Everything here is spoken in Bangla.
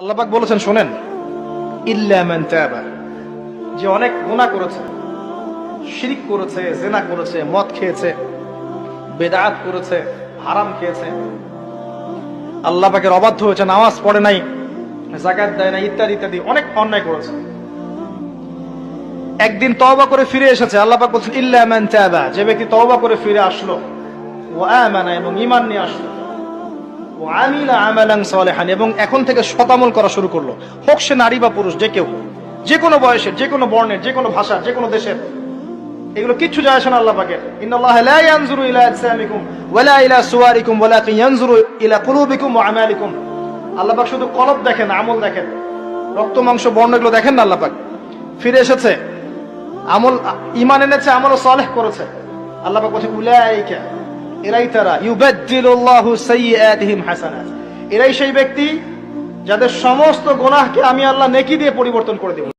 আল্লাপাক বলেছেন, শোনেন, ইল্লা তাবা। যে অনেক গুনাহ করেছে, শিরিক করেছে, জেনা করেছে, মদ খেয়েছে, বেদাত করেছে, হারাম খেয়েছে, আল্লাহ পাকের অবাধ্য হয়েছে, নামাজ পড়ে নাই জাকাত দেয় না ইত্যাদি ইত্যাদি, অনেক অন্যায় করেছে। একদিন তওবা করে ফিরে এসেছে, আল্লাহ পাক বলছেন, ইল্লা মান তাবা। যে ব্যক্তি তওবা করে ফিরে আসলো ও আমানা এবং ইমান নিয়ে আসলো এবং এখন থেকে শতামল করা শুরু করল। হোক সে নারী বা পুরুষ, যে কেউ যে কোনো বয়সের, যে কোনো বর্ণের, যে কোনো ভাষার, যে কোনো দেশের, এগুলো কিচ্ছু যায় আল্লাহ শুধু কলব দেখেন, আমল দেখেন। রক্ত, মাংস বর্ণ এগুলো দেখেন না আল্লাহ ফিরে এসেছে। আমল ইমান এনেছে আমল সালেহ করেছে। আল্লাহ বলছে, উলাইকা এরাই তারা। ইউবাদদিলুল্লাহু সাইয়্যাতিহিম হাসানাত। এরাই সেই ব্যক্তি যাদের সমস্ত গুনাহকে আমি আল্লাহ নেকি দিয়ে পরিবর্তন করে দেব।